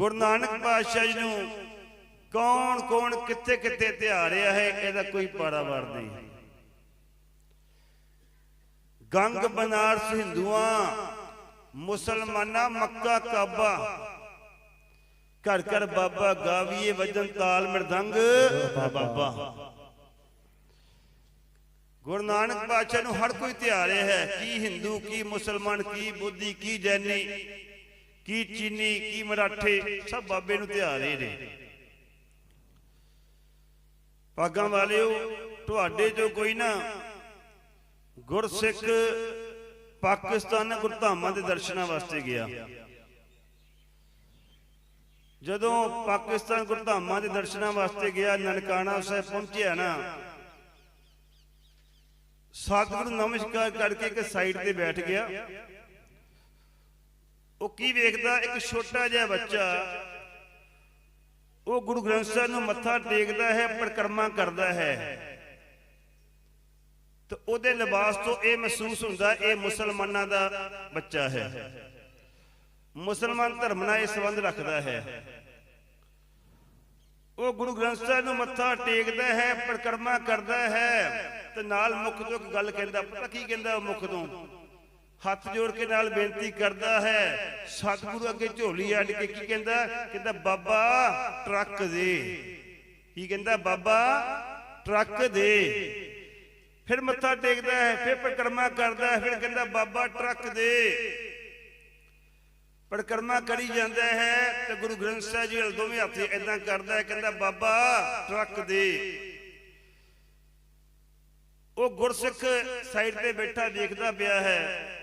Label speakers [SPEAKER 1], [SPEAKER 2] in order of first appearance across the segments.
[SPEAKER 1] ਗੁਰੂ ਨਾਨਕ ਪਾਤਸ਼ਾਹ ਜੀ ਨੂੰ ਕੌਣ ਕੌਣ ਕਿੱਥੇ ਕਿੱਥੇ ਧਿਆ ਰਿਹਾ ਹੈ, ਇਹਦਾ ਕੋਈ ਪਾਰਾਵਾਰ ਨਹੀਂ। ਗੰਗ ਬਨਾਰਸ ਹਿੰਦੂਆਂ, ਮੁਸਲਮਾਨਾਂ, ਮੱਕਾ, ਕਾਬਾ, ਘਰ ਘਰ ਬਾਬਾ ਗਾਵੀਏ ਵਜਨ ਤਾਲ ਮਰਦੰਗ। ਬਾਬਾ ਗੁਰੂ ਨਾਨਕ ਪਾਤਸ਼ਾਹ ਨੂੰ ਹਰ ਕੋਈ ਧਿਆ ਰਿਹਾ ਹੈ, ਕੀ ਹਿੰਦੂ, ਕੀ ਮੁਸਲਮਾਨ, ਕੀ ਬੁੱਧੀ, ਕੀ ਜੈਨੀ। ਕੀ ਚੀਨੀ, ਕੀ ਮਰਾਠੇ, ਸਭ ਬਾਬੇ ਨੂੰ ਧਿਆ ਰਹੇ ਨੇ। ਪਾਗਾਂ ਵਾਲਿਓ, ਤੁਹਾਡੇ ਜੋ ਕੋਈ ਨਾ ਗੁਰਸਿੱਖ ਪਾਕਿਸਤਾਨ ਗੁਰਧਾਮਾਂ ਦੇ ਦਰਸ਼ਨਾਂ ਵਾਸਤੇ ਗਿਆ। ਜਦੋਂ ਪਾਕਿਸਤਾਨ ਗੁਰਧਾਮਾਂ ਦੇ ਦਰਸ਼ਨਾਂ ਵਾਸਤੇ ਗਿਆ, ਨਨਕਾਣਾ ਸਾਹਿਬ ਪਹੁੰਚਿਆ ਨਾ, ਸਤਿਗੁਰੂ ਨਮਸਕਾਰ ਕਰਕੇ ਇੱਕ ਸਾਈਡ ਤੇ ਬੈਠ ਗਿਆ। ਉਹ ਕੀ ਵੇਖਦਾ? ਇੱਕ ਛੋਟਾ ਜਿਹਾ ਬੱਚਾ। ਉਹ ਗੁਰੂ ਗ੍ਰੰਥ ਸਾਹਿਬ ਨੂੰ ਮੱਥਾ ਟੇਕਦਾ ਹੈ, ਪਰਿਕਰਮਾ ਕਰਦਾ ਹੈ। ਤੇ ਉਹਦੇ ਲਿਬਾਸ ਤੋਂ ਇਹ ਮਹਿਸੂਸ ਹੁੰਦਾ, ਇਹ ਮੁਸਲਮਾਨਾਂ ਦਾ ਬੱਚਾ ਹੈ। ਮੁਸਲਮਾਨ ਧਰਮ ਨਾਲ ਇਹ ਸੰਬੰਧ ਰੱਖਦਾ ਹੈ। ਉਹ ਗੁਰੂ ਗ੍ਰੰਥ ਸਾਹਿਬ ਨੂੰ ਮੱਥਾ ਟੇਕਦਾ ਹੈ, ਪਰਿਕਰਮਾ ਕਰਦਾ ਹੈ ਤੇ ਨਾਲ ਮੁਖ ਤੋਂ ਇੱਕ ਗੱਲ ਕਹਿੰਦਾ, ਪਤਾ ਕੀ ਕਹਿੰਦਾ ਉਹ ਮੁਖ ਤੋਂ? ਹੱਥ ਜੋੜ ਕੇ ਨਾਲ ਬੇਨਤੀ ਕਰਦਾ ਹੈ, ਸਤਿਗੁਰੂ ਅੱਗੇ ਝੋਲੀ ਅੱਡ ਕੇ ਕੀ ਕਹਿੰਦਾ? ਕਹਿੰਦਾ, ਬਾਬਾ, ਟਰੱਕ ਦੇ। ਕੀ ਕਹਿੰਦਾ? ਬਾਬਾ, ਟਰੱਕ ਦੇ। ਫਿਰ ਮੱਥਾ ਟੇਕਦਾ ਹੈ, ਫਿਰ ਪਰਿਕਰਮਾ ਕਰਦਾ ਹੈ, ਫਿਰ ਕਹਿੰਦਾ, ਬਾਬਾ, ਟਰੱਕ ਦੇ। ਪਰਿਕਰਮਾ ਕਰੀ ਜਾਂਦਾ ਹੈ ਤੇ ਗੁਰੂ ਗ੍ਰੰਥ ਸਾਹਿਬ ਜੀ ਵੱਲ ਦੋਵੇਂ ਹੱਥ ਇਦਾਂ ਕਰਦਾ ਹੈ, ਕਹਿੰਦਾ, ਬਾਬਾ, ਟਰੱਕ ਦੇ। ਉਹ ਗੁਰਸਿੱਖ ਸਾਈਡ ਤੇ ਬੈਠਾ ਦੇਖਦਾ ਪਿਆ ਹੈ।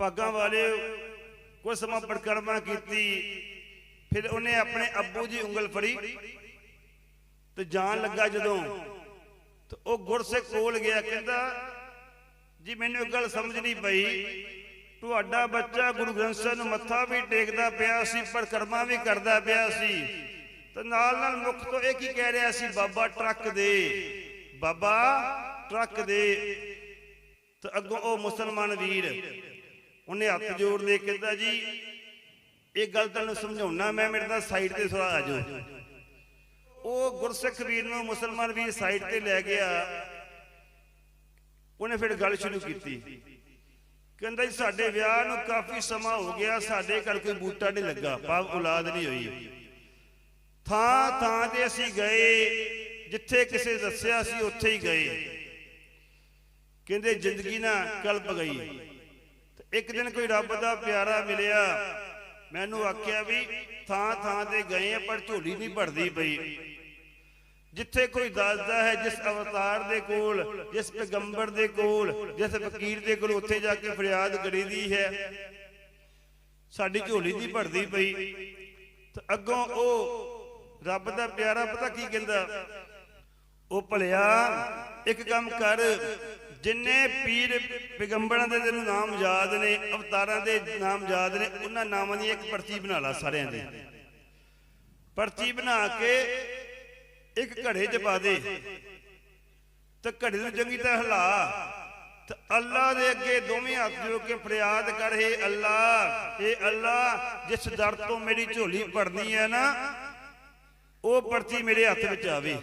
[SPEAKER 1] ਭਾਗਾਂ ਵਾਲੇ ਕੁਝ ਸਮਾਂ ਪਰਿਕਰਮਾ ਕੀਤੀ, ਫਿਰ ਉਹਨੇ ਆਪਣੇ ਅੱਬੂ ਦੀ ਉਂਗਲ ਫੜੀ ਤੇ ਜਾਣ ਲੱਗਾ ਜਦੋਂ ਤੇ ਉਹ ਗੁਰਸਿੱਖ ਕੋਲ ਗਿਆ, ਕਹਿੰਦਾ, ਜੀ, ਮੈਨੂੰ ਇੱਕ ਗੱਲ ਸਮਝ ਨਹੀਂ ਪਈ। ਤੁਹਾਡਾ ਬੱਚਾ ਗੁਰੂ ਗ੍ਰੰਥ ਸਾਹਿਬ ਨੂੰ ਮੱਥਾ ਵੀ ਟੇਕਦਾ ਪਿਆ ਸੀ ਪਰਿਕਰਮਾ ਵੀ ਕਰਦਾ ਪਿਆ ਸੀ। ਤੇ ਨਾਲ ਨਾਲ ਮੁਖ ਤੋਂ ਇਹ ਕੀ ਕਹਿ ਰਿਹਾ ਸੀ, ਬਾਬਾ, ਟਰੱਕ ਦੇ, ਬਾਬਾ, ਟਰੱਕ ਦੇ। ਤੇ ਅੱਗੋਂ ਉਹ ਮੁਸਲਮਾਨ ਵੀਰ ਉਹਨੇ ਹੱਥ ਜੋੜ ਦੇ ਕਹਿੰਦਾ ਜੀ, ਇਹ ਗੱਲ ਤੁਹਾਨੂੰ ਸਮਝਾਉਣਾ ਮੈਂ, ਮੇਰੇ ਨਾਲ ਸਾਈਡ ਤੇ ਥੋੜਾ ਆ ਜਾਓ। ਉਹ ਗੁਰਸਿੱਖ ਵੀਰ ਨੂੰ ਮੁਸਲਮਾਨ ਵੀਰ ਸਾਈਡ ਤੇ ਲੈ ਗਿਆ। ਉਹਨੇ ਫਿਰ ਗੱਲ ਸ਼ੁਰੂ ਕੀਤੀ। ਕਹਿੰਦਾ ਜੀ, ਸਾਡੇ ਵਿਆਹ ਨੂੰ ਕਾਫੀ ਸਮਾਂ ਹੋ ਗਿਆ, ਸਾਡੇ ਘਰ ਕੋਈ ਬੂਟਾ ਨਹੀਂ ਲੱਗਾ ਭਾਵ ਔਲਾਦ ਨਹੀਂ ਹੋਈ। ਥਾਂ ਥਾਂ ਤੇ ਅਸੀਂ ਗਏ, ਜਿੱਥੇ ਕਿਸੇ ਦੱਸਿਆ ਸੀ, ਉੱਥੇ ਹੀ ਗਏ। ਕਹਿੰਦੇ, ਜ਼ਿੰਦਗੀ ਨਾ ਕਲਪ ਗਈ। ਇੱਕ ਦਿਨ ਕੋਈ ਰੱਬ ਦਾ ਪਿਆਰਾ ਮਿਲਿਆ, ਮੈਨੂੰ ਆਖਿਆ ਵੀ ਥਾਂ ਥਾਂ ਤੇ ਗਏ ਆ, ਪਰ ਝੋਲੀ ਨਹੀਂ ਭਰਦੀ ਪਈ। ਜਿੱਥੇ ਕੋਈ ਦੱਸਦਾ ਹੈ ਜਿਸ ਅਵਤਾਰ ਦੇ ਕੋਲ, ਜਿਸ ਪੈਗੰਬਰ ਦੇ ਕੋਲ, ਜਿਸ ਫਕੀਰ ਦੇ ਕੋਲ, ਉੱਥੇ ਜਾ ਕੇ ਫਰਿਆਦ ਕਰੀਦੀ ਹੈ। ਸਾਡੀ ਝੋਲੀ ਦੀ ਭਰਦੀ ਪਈ। ਤੇ ਅੱਗੋਂ ਉਹ ਰੱਬ ਦਾ ਪਿਆਰਾ ਪਤਾ ਕੀ ਕਹਿੰਦਾ? ਉਹ ਭਲਿਆ, ਇੱਕ ਕੰਮ ਕਰ ਜਿੰਨੇ ਪੀਰ ਪੈਗੰਬਰਾਂ ਦੇ ਤੈਨੂੰ ਨਾਮ ਯਾਦ ਨੇ, ਅਵਤਾਰਾਂ ਦੇ ਨਾਮ ਯਾਦ ਨੇ, ਉਹਨਾਂ ਨਾਮਾਂ ਦੀ ਇੱਕ ਪਰਚੀ ਬਣਾ ਲਾ ਸਾਰਿਆਂ ਦੀ। ਪਰਚੀ ਬਣਾ ਕੇ ਇੱਕ ਘੜੇ 'ਚ ਪਾ ਦੇ। ਤੇ ਘੜੇ ਨੂੰ ਚੰਗੀ ਤਰ੍ਹਾਂ ਹਿਲਾ। ਤੇ ਅੱਲਾ ਦੇ ਅੱਗੇ ਦੋਵੇਂ ਹੱਥ ਜੋੜ ਕੇ ਫਰਿਆਦ ਕਰ, ਹੇ ਅੱਲਾ ਏ ਅੱਲਾ, ਜਿਸ ਦਰ ਤੋਂ ਮੇਰੀ ਝੋਲੀ ਪੜਨੀ ਹੈ ਨਾ, ਉਹ ਪਰਚੀ ਮੇਰੇ ਹੱਥ ਵਿੱਚ ਆਵੇ।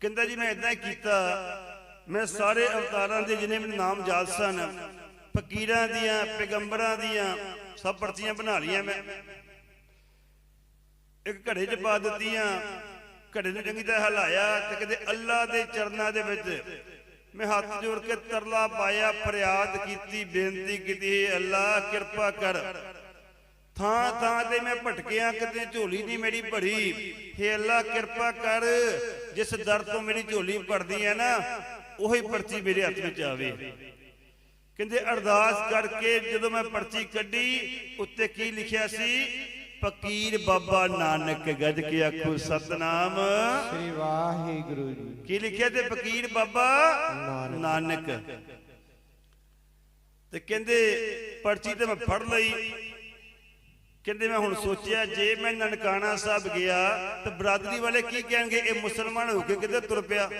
[SPEAKER 1] ਕਹਿੰਦਾ ਜੀ ਮੈਂ ਇਦਾਂ ਹੀ ਕੀਤਾ। ਮੈਂ ਸਾਰੇ ਅਵਤਾਰਾਂ ਦੇ ਜਿਨੇ ਮੈਨੂੰ ਨਾਮ ਯਾਦ ਸਨ, ਫਕੀਰਾਂ ਦੀਆਂ, ਪੈਗੰਬਰਾਂ ਦੀਆਂ, ਸਭ ਪਰਚੀਆਂ ਬਣਾ ਲੀਆਂ ਮੈਂ। ਇੱਕ ਘੜੇ 'ਚ ਪਾ ਦਿੱਤੀਆਂ, ਘੜੇ ਨੂੰ ਚੰਗੀ ਤਰ੍ਹਾਂ ਹਿਲਾਇਆ ਤੇ ਕਹਿੰਦੇ ਅੱਲਾ ਦੇ ਚਰਨਾਂ ਦੇ ਵਿੱਚ ਮੈਂ ਹੱਥ ਜੋੜ ਕੇ ਤਰਲਾ ਪਾਇਆ, ਫਰਿਆਦ ਕੀਤੀ, ਬੇਨਤੀ ਕੀਤੀ, ਹੈ ਅੱਲਾ ਕਿਰਪਾ ਕਰ। ਥਾਂ ਥਾਂ ਤੇ ਮੈਂ ਭਟਕਿਆ ਕਿਤੇ ਝੋਲੀ ਨਹੀਂ ਮੇਰੀ ਭਰੀ। ਹੇ ਅੱਲਾ ਕਿਰਪਾ ਕਰ। ਜਿਸ ਦਰ ਤੋਂ ਮੇਰੀ ਝੋਲੀ ਭਰਦੀ ਹੈ ਨਾ ਉਹੀ ਪਰਚੀ ਮੇਰੇ ਹੱਥ ਵਿੱਚ ਆਵੇ। ਕਹਿੰਦੇ ਅਰਦਾਸ ਕਰਕੇ ਜਦੋਂ ਮੈਂ ਪਰਚੀ ਕੱਢੀ ਉੱਤੇ ਕੀ ਲਿਖਿਆ ਸੀ? ਫਕੀਰ ਬਾਬਾ ਨਾਨਕ ਗੱਜ ਕੇ ਆਖੋ ਸਤਨਾਮ।
[SPEAKER 2] ਸ੍ਰੀ ਵਾਹਿਗੁਰੂ ਜੀ।
[SPEAKER 1] ਕੀ ਲਿਖਿਆ ਤੇ ਫਕੀਰ ਬਾਬਾ
[SPEAKER 2] ਨਾਨਕ।
[SPEAKER 1] ਤੇ ਕਹਿੰਦੇ ਪਰਚੀ ਤੇ ਮੈਂ ਫੜ ਲਈ। ਕਹਿੰਦੇ ਮੈਂ ਹੁਣ ਸੋਚਿਆ ਜੇ ਮੈਂ ਨਨਕਾਣਾ ਸਾਹਿਬ ਗਿਆ ਤਾਂ ਬਰਾਦਰੀ ਵਾਲੇ ਕੀ ਕਹਿਣਗੇ? ਇਹ ਮੁਸਲਮਾਨ ਹੋ ਕੇ ਕਿੱਧਰ ਤੁਰ ਪਿਆ?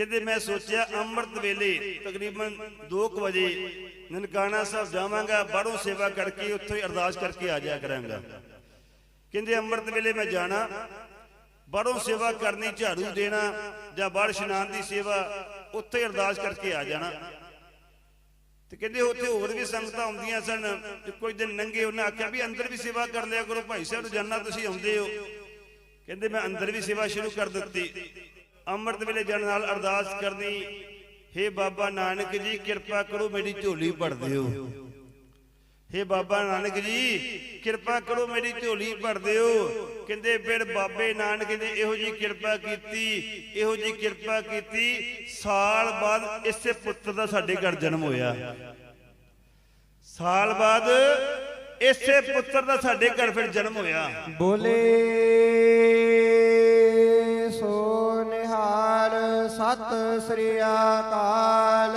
[SPEAKER 1] ਕਹਿੰਦੇ ਮੈਂ ਸੋਚਿਆ ਅੰਮ੍ਰਿਤ ਵੇਲੇ ਤਕਰੀਬਨ 2 ਵਜੇ ਨਨਕਾਣਾ ਸਾਹਿਬ ਜਾਵਾਂਗਾ, ਬਾਹਰੋਂ ਸੇਵਾ ਕਰਕੇ ਉੱਥੋਂ ਹੀ ਅਰਦਾਸ ਕਰਕੇ ਆ ਜਾਇਆ ਕਰਾਂਗਾ। ਕਹਿੰਦੇ ਅੰਮ੍ਰਿਤ ਵੇਲੇ ਮੈਂ ਜਾਣਾ, ਬਾਹਰੋਂ ਸੇਵਾ ਕਰਨੀ, ਝਾੜੂ ਦੇਣਾ ਜਾਂ ਬਾਹਰ ਇਸ਼ਨਾਨ ਦੀ ਸੇਵਾ, ਉੱਥੇ ਹੀ ਅਰਦਾਸ ਕਰਕੇ ਆ ਜਾਣਾ। ਤੇ ਕਹਿੰਦੇ ਉੱਥੇ ਹੋਰ ਵੀ ਸੰਗਤਾਂ ਆਉਂਦੀਆਂ ਸਨ, ਤੇ ਕੁਝ ਦਿਨ ਨੰਗੇ ਉਹਨਾਂ ਆਖਿਆ ਵੀ ਅੰਦਰ ਵੀ ਸੇਵਾ ਕਰ ਲਿਆ ਕਰੋ, ਭਾਈ ਸਾਹਿਬ ਰੋਜ਼ਾਨਾ ਤੁਸੀਂ ਆਉਂਦੇ ਹੋ। ਕਹਿੰਦੇ ਮੈਂ ਅੰਦਰ ਵੀ ਸੇਵਾ ਸ਼ੁਰੂ ਕਰ ਦਿੱਤੀ। ਅੰਮ੍ਰਿਤ ਵੇਲੇ ਜਨ ਨਾਲ ਅਰਦਾਸ ਕਰਨੀ हे ਬਾਬਾ ਨਾਨਕ ਜੀ, ਕਿਰਪਾ ਕਰੋ ਮੇਰੀ ਝੋਲੀ ਭਰ ਦਿਓ। हे ਬਾਬਾ ਨਾਨਕ ਜੀ, ਕਿਰਪਾ ਕਰੋ ਮੇਰੀ ਝੋਲੀ ਭਰ ਦਿਓ। ਕਹਿੰਦੇ, ਫਿਰ ਬਾਬੇ ਨਾਨਕ ਨੇ ਇਹੋ ਜੀ ਕਿਰਪਾ ਕੀਤੀ, ਇਹੋ ਜੀ ਕਿਰਪਾ ਕੀਤੀ। ਸਾਲ ਬਾਅਦ ਇਸੇ ਪੁੱਤਰ ਦਾ ਸਾਡੇ ਘਰ ਜਨਮ ਹੋਇਆ। ਸਾਲ ਬਾਅਦ ਇਸੇ ਪੁੱਤਰ ਦਾ ਸਾਡੇ ਘਰ ਫਿਰ ਜਨਮ ਹੋਇਆ।
[SPEAKER 2] ਬੋਲੇ। ਸਤ ਸ੍ਰੀ ਅਕਾਲ।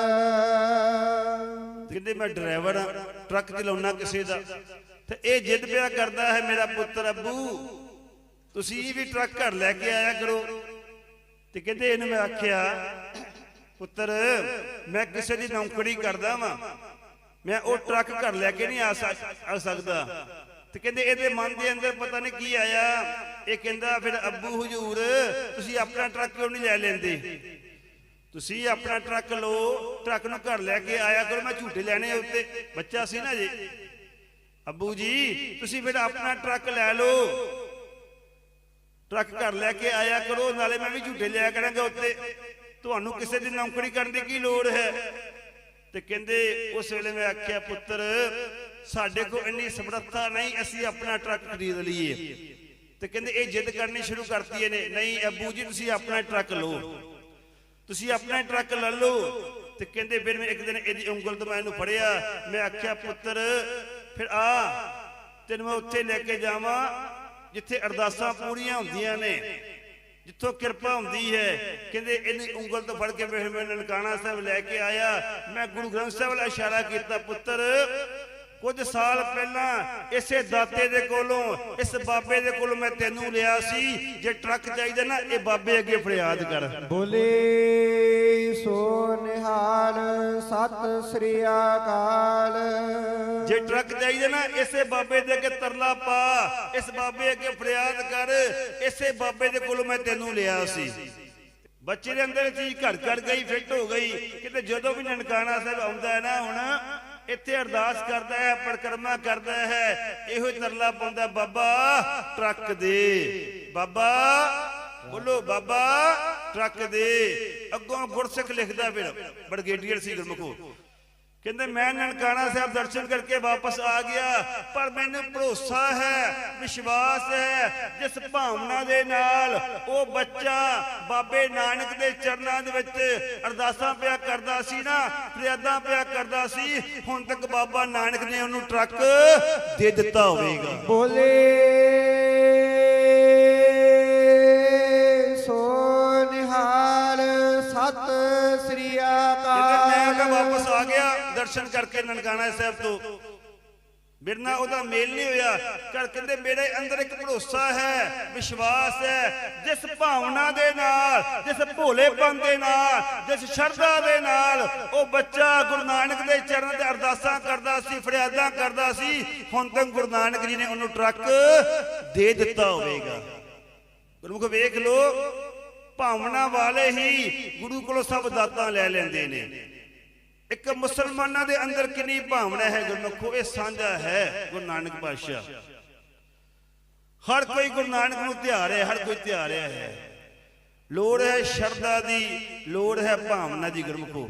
[SPEAKER 1] ਕਹਿੰਦੇ ਮੈਂ ਡਰਾਈਵਰ ਹਾਂ ਟਰੱਕ ਚਲਾਉਣਾ ਕਿਸੇ ਦਾ। ਤੇ ਇਹ ਜਿੱਦ ਪਿਆ ਕਰਦਾ ਹੈ ਮੇਰਾ ਪੁੱਤਰ ਅੱਬੂ, ਤੁਸੀਂ ਵੀ ਟਰੱਕ ਘਰ ਲੈ ਕੇ ਆਇਆ ਕਰੋ। ਤੇ ਕਹਿੰਦੇ ਇਹਨੂੰ ਮੈਂ ਆਖਿਆ, ਪੁੱਤਰ, ਮੈਂ ਕਿਸੇ ਦੀ ਨੌਕਰੀ ਕਰਦਾ ਵਾਂ। ਮੈਂ ਉਹ ਟਰੱਕ ਘਰ ਲੈ ਕੇ ਨਹੀਂ ਆ ਆ ਸਕਦਾ। ਤੇ ਕਹਿੰਦੇ ਇਹਦੇ ਮਨ ਦੇ ਅੰਦਰ ਪਤਾ ਨਹੀਂ ਕੀ ਆਇਆ। ਇਹ ਕਹਿੰਦਾ, ਫਿਰ ਅੱਬੂ, ਹਜੂਰ, ਤੁਸੀਂ ਆਪਣਾ ਟਰੱਕ ਕਿਉਂ ਨਹੀਂ ਲੈ ਲੈਂਦੇ? ਤੁਸੀਂ ਆਪਣਾ ਟਰੱਕ ਲਓ, ਟਰੱਕ ਨੂੰ ਘਰ ਲੈ ਕੇ ਆਇਆ ਕਰੋ, ਮੈਂ ਝੂਟੇ ਲੈਣੇ ਉੱਤੇ। ਬੱਚਾ ਸੀ ਨਾ ਜੀ। ਅੱਬੂ ਜੀ, ਤੁਸੀਂ ਫਿਰ ਆਪਣਾ ਟਰੱਕ ਲੈ ਲਓ। ਟਰੱਕ ਘਰ ਲੈ ਕੇ ਆਇਆ ਕਰੋ, ਨਾਲੇ ਮੈਂ ਵੀ ਝੂਟੇ ਲਿਆ ਕਰਾਂਗਾ ਉੱਤੇ। ਤੁਹਾਨੂੰ ਕਿਸੇ ਦੀ ਨੌਕਰੀ ਕਰਨ ਦੀ ਕੀ ਲੋੜ ਹੈ? ਤੇ ਕਹਿੰਦੇ, ਉਸ ਵੇਲੇ ਮੈਂ ਆਖਿਆ, ਪੁੱਤਰ, ਸਾਡੇ ਕੋਲ ਇੰਨੀ ਸਮਰੱਥਾ ਨਹੀਂ, ਅਸੀਂ ਆਪਣਾ ਟਰੱਕ ਖਰੀਦ ਲਈਏ। ਤੇ ਕਹਿੰਦੇ, ਇਹ ਜਿੱਦ ਕਰਨੀ ਸ਼ੁਰੂ ਕਰਤੀ ਇਹਨੇ। ਨਹੀਂ, ਅੱਬੂ ਜੀ, ਤੁਸੀਂ ਆਪਣਾ ਟਰੱਕ ਲਓ। ਤੁਸੀਂ ਆਪਣਾ ਟਰੱਕ ਲੈ ਲਓ। ਤੇ ਕਹਿੰਦੇ, ਫਿਰ ਮੈਂ ਇੱਕ ਦਿਨ ਇਹਦੀ ਉਂਗਲ ਤੋਂ ਮੈਂ ਇਹਨੂੰ ਫੜਿਆ। ਮੈਂ ਆਖਿਆ, ਪੁੱਤਰ, ਫਿਰ ਆ, ਤੈਨੂੰ ਮੈਂ ਉੱਥੇ ਲੈ ਕੇ ਜਾਵਾਂ, ਜਿੱਥੇ ਅਰਦਾਸਾਂ ਪੂਰੀਆਂ ਹੁੰਦੀਆਂ ਨੇ। ਜਿੱਥੋਂ ਕਿਰਪਾ ਹੁੰਦੀ ਹੈ। ਕਹਿੰਦੇ ਇਹਦੀ ਉਂਗਲ ਤੋਂ ਫੜ ਕੇ ਫਿਰ ਮੈਂ ਨਨਕਾਣਾ ਸਾਹਿਬ ਲੈ ਕੇ ਆਇਆ। ਮੈਂ ਗੁਰੂ ਗ੍ਰੰਥ ਸਾਹਿਬ ਵੱਲ ਇਸ਼ਾਰਾ ਕੀਤਾ, ਪੁੱਤਰ ਕੁਝ ਸਾਲ ਪਹਿਲਾਂ ਇਸੇ ਦਾਤੇ ਦੇ ਕੋਲੋਂ ਇਸ ਬਾਬੇ ਦੇ ਕੋਲੋਂ ਮੈਂ ਤੈਨੂੰ ਲਿਆ ਸੀ। ਜੇ ਟਰੱਕ ਚਾਹੀਦਾ ਨਾ ਇਹ ਬਾਬੇ ਅੱਗੇ ਫਰਿਆਦ ਕਰ।
[SPEAKER 2] ਬੋਲੇ ਸੋ ਨਿਹਾਲ ਸਤ ਸ੍ਰੀ ਅਕਾਲ।
[SPEAKER 1] ਜੇ ਟਰੱਕ ਚਾਹੀਦਾ ਨਾ ਇਸੇ ਬਾਬੇ ਦੇ ਅੱਗੇ ਤਰਲਾ ਪਾ। ਇਸ ਬਾਬੇ ਅੱਗੇ ਫਰਿਆਦ ਕਰ। ਇਸੇ ਬਾਬੇ ਦੇ ਕੋਲੋਂ ਮੈਂ ਤੈਨੂੰ ਲਿਆ ਸੀ। ਬੱਚੇ ਦੇ ਅੰਦਰ ਚੀਜ਼ ਘੜ ਘੜ ਗਈ ਫਿੱਟ ਹੋ ਗਈ। ਕਿਤੇ ਜਦੋਂ ਵੀ ਨਨਕਾਣਾ ਸਾਹਿਬ ਆਉਂਦਾ ਹੈ ਨਾ ਹੁਣ ਇੱਥੇ ਅਰਦਾਸ ਕਰਦਾ ਹੈ, ਪਰਕਰਮਾ ਕਰਦਾ ਹੈ। ਇਹੋ ਹੀ ਤਰਲਾ ਪਾਉਂਦਾ, ਬਾਬਾ, ਟਰੱਕ ਦੇ। ਬਾਬਾ, ਬੋਲੋ, ਬਾਬਾ, ਟਰੱਕ ਦੇ। ਅੱਗੋਂ ਗੁਰਸਿੱਖ ਲਿਖਦਾ ਫਿਰ ਬੜਗੇਡੀਅਰ ਸੀ ਗੁਰਮੁਖੋ ਕਹਿੰਦੇ ਮੈਂ ਨਨਕਾਣਾ ਸਾਹਿਬ ਦਰਸ਼ਨ ਕਰਕੇ ਵਾਪਸ ਆ ਗਿਆ, ਪਰ ਮੈਨੂੰ ਭਰੋਸਾ ਹੈ, ਵਿਸ਼ਵਾਸ ਹੈ, ਜਿਸ ਭਾਵਨਾ ਦੇ ਨਾਲ ਉਹ ਬੱਚਾ ਬਾਬੇ ਨਾਨਕ ਦੇ ਚਰਨਾਂ ਦੇ ਵਿੱਚ ਅਰਦਾਸਾਂ ਪਿਆ ਕਰਦਾ ਸੀ ਨਾ ਫਰਿਆਦਾਂ ਪਿਆ ਕਰਦਾ ਸੀ, ਹੁਣ ਤੱਕ ਬਾਬਾ ਨਾਨਕ ਨੇ ਉਹਨੂੰ ਟਰੱਕ ਦੇ ਦਿੱਤਾ ਹੋਵੇਗਾ।
[SPEAKER 2] ਬੋਲੇ।
[SPEAKER 1] ਦਰਸ਼ਨ ਕਰਕੇ ਨਨਕਾਣਾ ਸਾਹਿਬ ਤੋਂ। ਮੇਰੇ ਨਾਲ ਉਹਦਾ ਮੇਲ ਨਹੀਂ ਹੋਇਆ। ਕਰ ਕਹਿੰਦੇ, ਮੇਰੇ ਅੰਦਰ ਇੱਕ ਭਰੋਸਾ ਹੈ, ਵਿਸ਼ਵਾਸ ਹੈ। ਜਿਸ ਭਾਵਨਾ ਦੇ ਨਾਲ, ਜਿਸ ਭੋਲੇਪਨ ਦੇ ਨਾਲ, ਜਿਸ ਸ਼ਰਧਾ ਦੇ ਨਾਲ ਉਹ ਬੱਚਾ ਗੁਰੂ ਨਾਨਕ ਦੇ ਚਰਨ ਤੇ ਅਰਦਾਸਾਂ ਕਰਦਾ ਸੀ, ਫਰਿਆਦਾਂ ਕਰਦਾ ਸੀ, ਹੁਣ ਤੱਕ ਗੁਰੂ ਨਾਨਕ ਜੀ ਨੇ ਉਹਨੂੰ ਟਰੱਕ ਦੇ ਦਿੱਤਾ ਹੋਵੇਗਾ। ਗੁਰਮੁਖ, ਵੇਖ ਲੋ ਭਾਵਨਾ ਵਾਲੇ ਹੀ ਗੁਰੂ ਕੋਲੋਂ ਸਭ ਦਾਤਾਂ ਲੈ ਲੈਂਦੇ ਨੇ। ਇੱਕ ਮੁਸਲਮਾਨਾਂ ਦੇ ਅੰਦਰ ਕਿੰਨੀ ਭਾਵਨਾ ਹੈ ਗੁਰਮੁਖੋ ਇਹ ਸਾਂਝਾ ਹੈ ਗੁਰੂ ਨਾਨਕ ਪਾਤਸ਼ਾਹ। ਹਰ ਕੋਈ ਗੁਰੂ ਨਾਨਕ ਨੂੰ ਧਿਆ ਰਿਹਾ ਹਰ ਕੋਈ ਧਿਆ ਰਿਹਾ ਹੈ। ਲੋੜ ਹੈ ਸ਼ਰਧਾ ਦੀ, ਲੋੜ ਹੈ ਭਾਵਨਾ ਦੀ ਗੁਰਮੁਖੋ